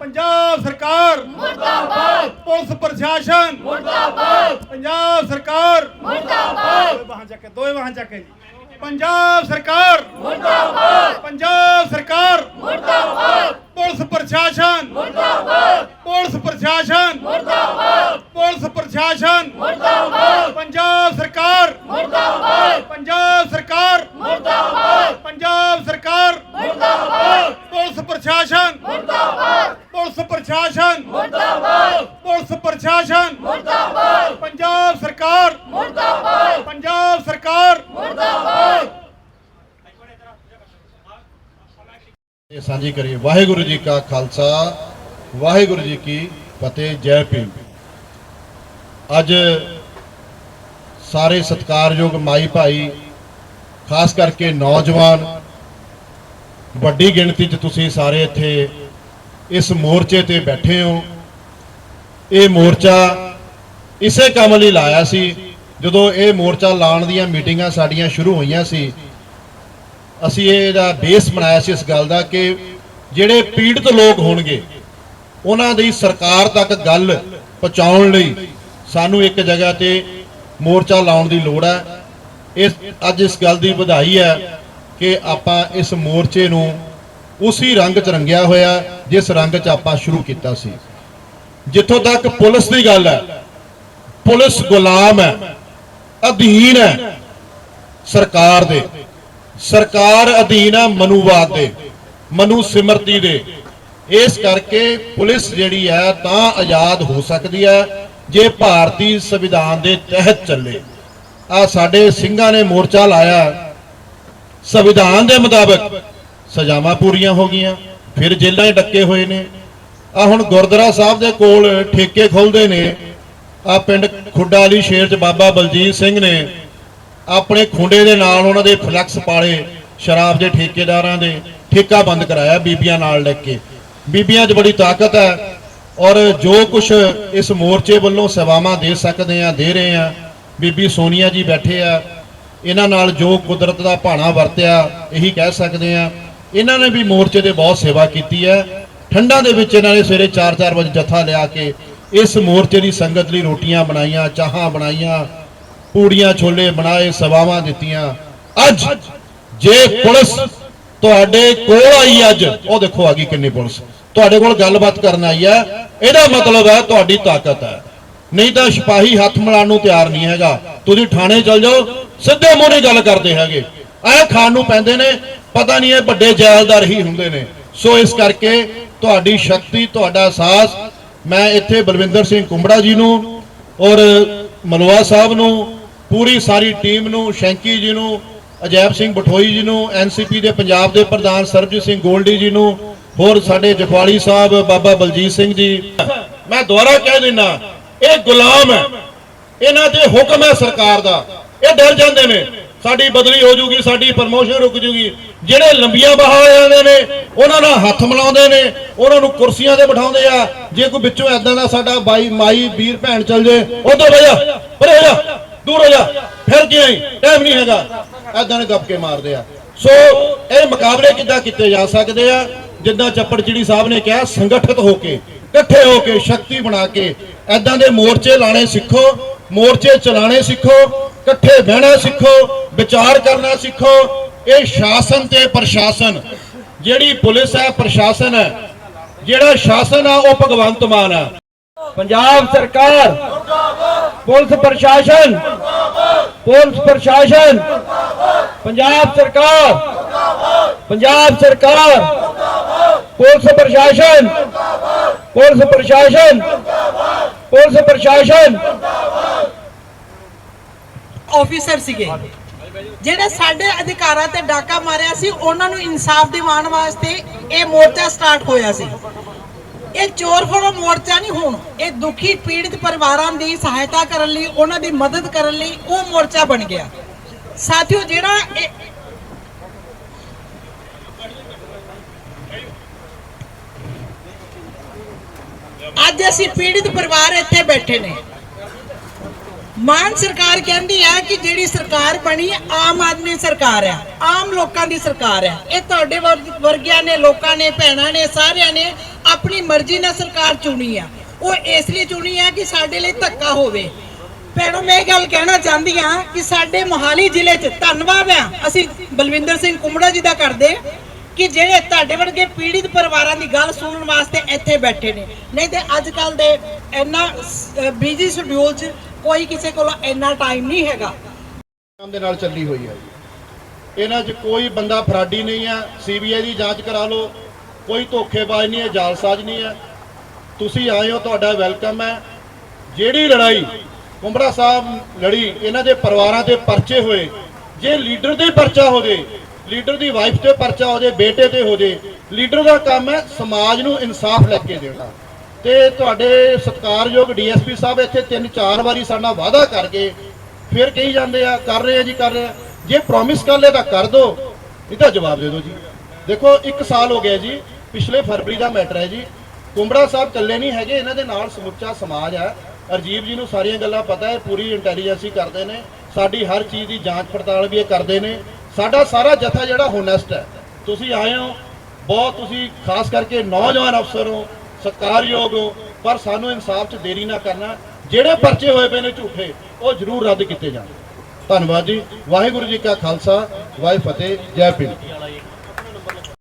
ਪੰਜਾਬ ਸਰਕਾਰ ਮੁਰਦਾਬਾਦ। ਪੁਲਿਸ ਪ੍ਰਸ਼ਾਸਨ ਮੁਰਦਾਬਾਦ। ਪੰਜਾਬ ਸਰਕਾਰ। ਮੁਰਦਾਬਾਦ। ਵਾਹਾਂ ਚੱਕੇ ਦੋਏ ਵਾਹਾਂ ਚੱਕੇ ਜੀ। ਪੰਜਾਬ ਸਰਕਾਰ ਮੁਰਦਾਬਾਦ। ਪੰਜਾਬ ਸਰਕਾਰ ਮੁਰਦਾਬਾਦ। ਪੁਲਿਸ ਪ੍ਰਸ਼ਾਸਨ ਮੁਰਦਾਬਾਦ। ਪੁਲਿਸ ਪ੍ਰਸ਼ਾਸਨ। ਪ੍ਰਸ਼ਾਸਨ। ਮੁਰਦਾਬਾਦ। ਪੰਜਾਬ ਸਰਕਾਰ। ਮੁਰਦਾਬਾਦ। ਪੰਜਾਬ ਸਰਕਾਰ। ਮੁਰਦਾਬਾਦ। ਪੰਜਾਬ ਸਰਕਾਰ। ਮੁਰਦਾਬਾਦ। ਪੁਲਿਸ ਪ੍ਰਸ਼ਾਸਨ। ਮੁਰਦਾਬਾਦ। ਪੁਲਿਸ ਪ੍ਰਸ਼ਾਸਨ। ਮੁਰਦਾਬਾਦ। ਪੁਲਿਸ ਪ੍ਰਸ਼ਾਸਨ। ਮੁਰਦਾਬਾਦ। ਪੰਜਾਬ ਸਰਕਾਰ। ਮੁਰਦਾਬਾਦ। ਪੰਜਾਬ ਸਰਕਾਰ। ਇਹ ਸਾਂਝੀ ਕਰੀਏ। ਵਾਹਿਗੁਰੂ ਜੀ ਕਾ ਖਾਲਸਾ। ਵਾਹਿਗੁਰੂ ਜੀ ਕੀ ਫਤਿਹ। ਜੈ ਭੀਮ। ਅੱਜ ਸਾਰੇ ਸਤਿਕਾਰਯੋਗ ਮਾਈ ਭਾਈ, ਖਾਸ ਕਰਕੇ ਨੌਜਵਾਨ, ਵੱਡੀ ਗਿਣਤੀ 'ਚ ਤੁਸੀਂ ਸਾਰੇ ਇੱਥੇ ਇਸ ਮੋਰਚੇ ਤੇ ਬੈਠੇ ਹੋ। ਇਹ ਮੋਰਚਾ ਇਸੇ ਕੰਮ ਲਈ ਲਾਇਆ ਸੀ, ਜਦੋਂ ਇਹ ਮੋਰਚਾ ਲਾਉਣ ਦੀਆਂ ਮੀਟਿੰਗਾਂ ਸਾਡੀਆਂ ਸ਼ੁਰੂ ਹੋਈਆਂ ਸੀ। ਅਸੀਂ ਇਹਦਾ ਬੇਸ ਬਣਾਇਆ ਸੀ ਇਸ ਗੱਲ ਦਾ ਕਿ ਜਿਹੜੇ ਪੀੜਤ ਲੋਕ ਹੋਣਗੇ, ਉਹਨਾਂ ਦੀ ਸਰਕਾਰ ਤੱਕ ਗੱਲ ਪਹੁੰਚਾਉਣ ਲਈ ਸਾਨੂੰ ਇੱਕ ਜਗ੍ਹਾ ਤੇ ਮੋਰਚਾ ਲਾਉਣ ਦੀ ਲੋੜ ਹੈ। ਇਸ, ਅੱਜ ਇਸ ਗੱਲ ਦੀ ਵਧਾਈ ਹੈ ਕਿ ਆਪਾਂ ਇਸ ਮੋਰਚੇ ਨੂੰ ਉਸੇ ਰੰਗ 'ਚ ਰੰਗਿਆ ਹੋਇਆ, ਜਿਸ ਰੰਗ 'ਚ ਆਪਾਂ ਸ਼ੁਰੂ ਕੀਤਾ ਸੀ। ਜਿੱਥੋਂ ਤੱਕ ਪੁਲਿਸ ਦੀ ਗੱਲ ਹੈ, ਪੁਲਿਸ ਗੁਲਾਮ ਹੈ, ਅਧੀਨ ਹੈ ਸਰਕਾਰ ਦੇ। ਸਰਕਾਰ ਅਧੀਨ ਹੈ ਮਨੂਵਾਦ ਦੇ, ਮਨੂ ਸਿਮਰਤੀ ਦੇ। ਇਸ ਕਰਕੇ ਪੁਲਿਸ ਜਿਹੜੀ ਹੈ ਤਾਂ ਆਜ਼ਾਦ ਹੋ ਸਕਦੀ ਹੈ ਜੇ ਭਾਰਤੀ ਸੰਵਿਧਾਨ ਦੇ ਤਹਿਤ ਚੱਲੇ ਆ ਸਾਡੇ ਸਿੰਘਾਂ ਨੇ ਮੋਰਚਾ ਲਾਇਆ। ਸੰਵਿਧਾਨ ਦੇ ਮੁਤਾਬਕ ਸਜ਼ਾਵਾਂ ਪੂਰੀਆਂ ਹੋ ਗਈਆਂ, ਫਿਰ ਜੇਲ੍ਹਾਂ 'ਚ ਡੱਕੇ ਹੋਏ ਨੇ। ਆ ਹੁਣ ਗੁਰਦੁਆਰਾ ਸਾਹਿਬ ਦੇ ਕੋਲ ਠੇਕੇ ਖੋਲਦੇ ਨੇ। ਆ ਪਿੰਡ ਖੁੱਡਾ ਵਾਲੀ ਸ਼ੇਰ 'ਚ ਬਾਬਾ ਬਲਜੀਤ ਸਿੰਘ ਨੇ ਆਪਣੇ ਖੁੰਡੇ ਦੇ ਨਾਲ ਉਹਨਾਂ ਦੇ ਫਲੈਕਸ ਪਾਲੇ ਸ਼ਰਾਬ ਦੇ ਠੇਕੇਦਾਰਾਂ ਦੇ। ਠੇਕਾ ਬੰਦ ਕਰਾਇਆ ਬੀਬੀਆਂ ਨਾਲ ਲੈ ਕੇ। ਬੀਬੀਆਂ 'ਚ ਬੜੀ ਤਾਕਤ ਹੈ। ਔਰ ਜੋ ਕੁਝ ਇਸ ਮੋਰਚੇ ਵੱਲੋਂ ਸੇਵਾਵਾਂ ਦੇ ਸਕਦੇ ਆ ਦੇ ਰਹੇ ਆ ਬੀਬੀ ਸੋਨੀਆ ਜੀ ਬੈਠੇ ਆ, ਇਹਨਾਂ ਨਾਲ ਜੋ ਕੁਦਰਤ ਦਾ ਭਾਣਾ ਵਰਤਿਆ, ਇਹੀ ਕਹਿ ਸਕਦੇ ਆ ਇਹਨਾਂ ਨੇ ਵੀ ਮੋਰਚੇ ਦੇ ਬਹੁਤ ਸੇਵਾ ਕੀਤੀ ਹੈ। ਠੰਡਾਂ ਦੇ ਵਿੱਚ ਇਹਨਾਂ ਨੇ ਸਵੇਰੇ 4-4 ਵਜੇ ਜਥਾ ਲਿਆ ਕੇ ਇਸ ਮੋਰਚੇ ਦੀ ਸੰਗਤ ਲਈ ਰੋਟੀਆਂ ਬਣਾਈਆਂ, ਚਾਹਾਂ ਬਣਾਈਆਂ, ਪੂੜੀਆਂ, ਛੋਲੇ ਬਣਾਏ, ਸੇਵਾਵਾਂ ਦਿੱਤੀਆਂ। ਅੱਜ ਜੇ ਪੁਲਿਸ ਤੁਹਾਡੇ ਕੋਲ ਆਈ, ਅੱਜ ਉਹ ਦੇਖੋ ਆ ਗਈ ਕਿੰਨੀ ਪੁਲਿਸ। ਤੁਹਾਡੇ ਕੋਲ ਗੱਲਬਾਤ ਕਰਨ ਆਈ ਹੈ। ਇਹਦਾ ਮਤਲਬ ਹੈ ਤੁਹਾਡੀ ਤਾਕਤ ਹੈ। ਨਹੀਂ ਤਾਂ ਸਿਪਾਹੀ ਹੱਥ ਮਿਲਾਉਣ ਨੂੰ ਤਿਆਰ ਨਹੀਂ ਹੈਗਾ। ਤੁਸੀਂ ਥਾਣੇ ਚਲ ਜਾਓ, ਸਿੱਧੇ ਮੂੰਹ ਗੱਲ ਕਰਦੇ ਹੈਗੇ। ਐ ਖਾਣ ਨੂੰ ਪੈਂਦੇ ਨੇ, ਪਤਾ ਨਹੀਂ ਇਹ ਵੱਡੇ ਜੈਲਦਾਰ ਹੀ ਹੁੰਦੇ ਨੇ। ਸੋ ਇਸ ਕਰਕੇ ਤੁਹਾਡੀ ਸ਼ਕਤੀ, ਤੁਹਾਡਾ ਅਹਿਸਾਸ ਮੈਂ ਇੱਥੇ ਬਲਵਿੰਦਰ ਸਿੰਘ ਕੁੰਬੜਾ ਜੀ ਨੂੰ ਔਰ ਮਲਵਾ ਸਾਹਿਬ ਨੂੰ, ਪੂਰੀ ਸਾਰੀ ਟੀਮ ਨੂੰ, ਸ਼ੈਂਕੀ ਜੀ ਨੂੰ, ਅਜੈਬ ਸਿੰਘ ਬਠੋਈ ਜੀ ਨੂੰ ਐਨਸੀਪੀ ਦੇ ਪੰਜਾਬ ਦੇ ਪ੍ਰਧਾਨ ਸਰਬਜੀਤ ਸਿੰਘ ਗੋਲਡੀ ਜੀ ਨੂੰ ਹੋਰ ਸਾਡੇ ਜਖਵਾਲੀ ਸਾਹਿਬ ਬਾਬਾ ਬਲਜੀਤ ਸਿੰਘ ਜੀ। ਮੈਂ ਦੁਬਾਰਾ ਕਹਿ ਦਿੰਨਾ, ਇਹ ਗੁਲਾਮ ਹੈ। ਇਹਨਾਂ ਤੇ ਹੁਕਮ ਹੈ ਸਰਕਾਰ ਦਾ। ਇਹ ਡਰ ਜਾਂਦੇ ਨੇ। ਸਾਡੀ ਬਦਲੀ ਹੋ ਜੂਗੀ, ਸਾਡੀ ਪ੍ਰਮੋਸ਼ਨ ਰੁਕ ਜੂਗੀ। ਜਿਹੜੇ ਲੰਬੀਆਂ ਬਾਹਾਂ ਵਾਲਿਆਂ ਨੇ, ਉਹਨਾਂ ਨਾਲ ਹੱਥ ਮਿਲਾਉਂਦੇ ਨੇ, ਉਹਨਾਂ ਨੂੰ ਕੁਰਸੀਆਂ ਤੇ ਬਿਠਾਉਂਦੇ ਆ। ਜੇ ਕੋਈ ਵਿੱਚੋਂ ਐਦਾਂ ਦਾ ਸਾਡਾ ਬਾਈ, ਮਾਈ, ਵੀਰ, ਭੈਣ ਚੱਲ ਜੇ, ਉਧਰ ਬਹਿ ਜਾ, ਪਰੇ ਹੋ ਜਾ, ਦੂਰ ਹੋ ਜਾ, ਫਿਰ ਕੀ ਆਈ ਟਾਈਮ ਨਹੀਂ ਹੈਗਾ। ਐਦਾਂ ਨੇ ਗੱਪ ਕੇ ਮਾਰਦੇ ਆ। ਸੋ ਇਹ ਮੁਕਾਬਲੇ ਕਿੱਦਾਂ ਕੀਤੇ ਜਾ ਸਕਦੇ ਆ? ਜਿੱਦਾਂ ਚੱਪੜਚਿੜੀ ਸਾਹਿਬ ਨੇ ਕਿਹਾ, ਸੰਗਠਿਤ ਹੋ ਕੇ, ਇਕੱਠੇ ਹੋ ਕੇ, ਸ਼ਕਤੀ ਬਣਾ ਕੇ ਐਦਾਂ ਦੇ ਮੋਰਚੇ ਲਾਣੇ ਸਿੱਖੋ, ਮੋਰਚੇ ਚਲਾਣੇ ਸਿੱਖੋ, ਇਕੱਠੇ ਬਹਿਣਾ ਸਿੱਖੋ, ਵਿਚਾਰ ਕਰਨਾ ਸਿੱਖੋ, ਇਹ ਸ਼ਾਸਨ ਤੇ ਪ੍ਰਸ਼ਾਸਨ, ਜਿਹੜੀ ਪੁਲਿਸ ਹੈ, ਪ੍ਰਸ਼ਾਸਨ ਹੈ, ਜਿਹੜਾ ਸ਼ਾਸਨ ਆ, ਉਹ ਭਗਵੰਤ ਮਾਨ ਹੈ ਪੰਜਾਬ ਸਰਕਾਰ, ਪੁਲਿਸ ਪ੍ਰਸ਼ਾਸਨ ਪੁਲਿਸ ਪ੍ਰਸ਼ਾਸਨ, ਪੰਜਾਬ ਸਰਕਾਰ ਪੰਜਾਬ ਸਰਕਾਰ ਪੁਲਿਸ ਪ੍ਰਸ਼ਾਸਨ ਪੁਲਿਸ ਪ੍ਰਸ਼ਾਸਨ ਪੁਲਿਸ ਪ੍ਰਸ਼ਾਸਨ। ਆਫੀਸਰ ਸੀਗੇ। ਜਿਹੜੇ ਸਾਡੇ ਅਧਿਕਾਰਾਂ ਤੇ ਡਾਕਾ ਮਾਰਿਆ ਸੀ, ਉਹਨਾਂ ਨੂੰ ਇਨਸਾਫ ਦਿਵਾਉਣ ਵਾਸਤੇ ਇਹ ਮੋਰਚਾ ਸਟਾਰਟ ਹੋਇਆ ਸੀ। ਇਹ ਚੋਰ ਫੜੋ ਮੋਰਚਾ ਨਹੀਂ ਹੁਣ, ਇਹ ਦੁਖੀ ਪੀੜਿਤ ਪਰਿਵਾਰਾਂ ਦੀ ਸਹਾਇਤਾ ਕਰਨ ਲਈ, ਉਹਨਾਂ ਦੀ ਮਦਦ ਕਰਨ ਲਈ ਉਹ ਮੋਰਚਾ ਬਣ ਗਿਆ। ਸਾਥੀਓ, ਜਿਹੜਾ ਅੱਜ ਅਸੀਂ ਪੀੜਿਤ ਪਰਿਵਾਰ ਇੱਥੇ ਬੈਠੇ ਨੇ। ਮਾਨ ਸਰਕਾਰ ਕਹਿੰਦੀ ਹੈ ਕਿ ਜਿਹੜੀ ਸਰਕਾਰ ਬਣੀ ਆਮ ਆਦਮੀ ਸਰਕਾਰ ਹੈ, ਆਮ ਲੋਕਾਂ ਦੀ ਸਰਕਾਰ ਹੈ। ਇਹ ਤੁਹਾਡੇ ਵਰਗਿਆਂ ਨੇ, ਲੋਕਾਂ ਨੇ, ਭੈਣਾਂ ਨੇ, ਸਾਰਿਆਂ ਨੇ ਆਪਣੀ ਮਰਜ਼ੀ ਨਾਲ ਸਰਕਾਰ ਚੁਣੀ ਆ। ਉਹ ਇਸ ਲਈ ਚੁਣੀ ਹੈ ਕਿ ਸਾਡੇ ਲਈ ਧੱਕਾ ਹੋਵੇ। ਭੈਣੋ, ਮੈਂ ਇਹ ਗੱਲ ਕਹਿਣਾ ਚਾਹੁੰਦੀ ਹਾਂ ਕਿ ਸਾਡੇ ਮੋਹਾਲੀ ਜ਼ਿਲ੍ਹੇ 'ਚ ਧੰਨਵਾਦ ਆ। ਅਸੀਂ ਬਲਵਿੰਦਰ ਸਿੰਘ ਕੁੰਬੜਾ ਜੀ ਦਾ ਕਰਦੇ ਕਿ ਜਿਹੜੇ ਤੁਹਾਡੇ ਵਰਗੇ ਪੀੜਿਤ ਪਰਿਵਾਰਾਂ ਦੀ ਗੱਲ ਸੁਣਨ ਵਾਸਤੇ ਇੱਥੇ ਬੈਠੇ ਨੇ। ਨਹੀਂ ਤੇ ਅੱਜ ਕੱਲ ਦੇ ਇੰਨਾ ਬਿਜ਼ੀ ਸ਼ਡਿਊਲ 'ਚ ਕੋਈ ਕਿਸੇ ਕੋਲ ਇੰਨਾ ਟਾਈਮ ਨਹੀਂ ਹੈਗਾ। ਨਾਮ ਦੇ ਨਾਲ ਚੱਲੀ ਹੋਈ ਹੈ। ਇਹਨਾਂ 'ਚ ਕੋਈ ਬੰਦਾ ਫਰਾਡੀ ਨਹੀਂ ਹੈ। ਸੀਬੀਆਈ ਦੀ ਜਾਂਚ ਕਰਾ ਲਓ। ਕੋਈ ਧੋਖੇਬਾਜ਼ ਨਹੀਂ ਹੈ, ਜਾਲਸਾਜ਼ ਨਹੀਂ ਹੈ। ਤੁਸੀਂ ਆਏ ਹੋ, ਤੁਹਾਡਾ ਵੈਲਕਮ ਹੈ। ਜਿਹੜੀ ਲੜਾਈ ਕੁੰਬੜਾ ਸਾਹਿਬ ਲੜੀ, ਇਹਨਾਂ ਦੇ ਪਰਿਵਾਰਾਂ ਤੇ ਪਰਚੇ ਹੋਏ, ਜੇ ਲੀਡਰ ਤੇ ਪਰਚਾ ਹੋ ਜੇ ਲੀਡਰ ਦੀ ਵਾਈਫ ਤੇ ਪਰਚਾ ਹੋ ਜੇ, ਬੇਟੇ ਤੇ ਹੋ ਜੇ, ਲੀਡਰ ਦਾ ਕੰਮ ਹੈ ਸਮਾਜ ਨੂੰ ਇਨਸਾਫ ਲੈ ਕੇ ਦੇਣਾ। ਤੇ ਤੁਹਾਡੇ ਸਤਿਕਾਰਯੋਗ ਡੀਐਸਪੀ ਸਾਹਿਬ ਇੱਥੇ ਤਿੰਨ ਚਾਰ ਵਾਰੀ ਸਾਡਾ ਵਾਅਦਾ ਕਰਕੇ ਫਿਰ ਕਹੀ ਜਾਂਦੇ ਆ, ਕਰ ਰਹੇ ਆ ਜੀ, ਕਰ ਰਹੇ ਆ। ਜੇ ਪ੍ਰੋਮਿਸ ਕਰ ਲਏ ਤਾਂ ਕਰ ਦੋ, ਨਹੀਂ ਤਾਂ ਜਵਾਬ ਦੇ ਦਿਓ ਜੀ। ਦੇਖੋ 1 ਸਾਲ ਹੋ ਗਿਆ ਜੀ, ਪਿਛਲੇ ਫਰਵਰੀ ਦਾ ਮੈਟਰ ਹੈ ਜੀ। ਕੁੰਬੜਾ ਸਾਹਿਬ ਇਕੱਲੇ ਨਹੀਂ ਹੈਗੇ, ਇਹਨਾਂ ਦੇ ਨਾਲ ਸਮੁੱਚਾ ਸਮਾਜ ਹੈ। ਅਰਜੀਵ ਜੀ ਨੂੰ ਸਾਰੀਆਂ ਗੱਲਾਂ ਪਤਾ ਹੈ, ਪੂਰੀ ਇੰਟੈਲੀਜੈਂਸੀ ਕਰਦੇ ਨੇ। ਸਾਡੀ ਹਰ ਚੀਜ਼ ਦੀ ਜਾਂਚ ਪੜਤਾਲ ਵੀ ਇਹ ਕਰਦੇ ਨੇ। ਸਾਡਾ ਸਾਰਾ ਜਥਾ ਜਿਹੜਾ ਹੋਨੈਸਟ ਹੈ। ਤੁਸੀਂ ਆਏ ਹੋ, ਬਹੁਤ ਤੁਸੀਂ ਖਾਸ ਕਰਕੇ ਨੌਜਵਾਨ ਅਫਸਰ ਹੋ, ਸਤਿਕਾਰਯੋਗ ਹੋ, ਪਰ ਸਾਨੂੰ ਇਨਸਾਫ 'ਚ ਦੇਰੀ ਨਾ ਕਰਨਾ। ਜਿਹੜੇ ਪਰਚੇ ਹੋਏ ਪਏ ਨੇ ਝੂਠੇ, ਉਹ ਜ਼ਰੂਰ ਰੱਦ ਕੀਤੇ ਜਾਣ। ਧੰਨਵਾਦ ਜੀ। ਵਾਹਿਗੁਰੂ ਜੀ ਕਾ ਖਾਲਸਾ, ਵਾਹਿ ਫਤਿਹ, ਜੈ ਭੀਮ।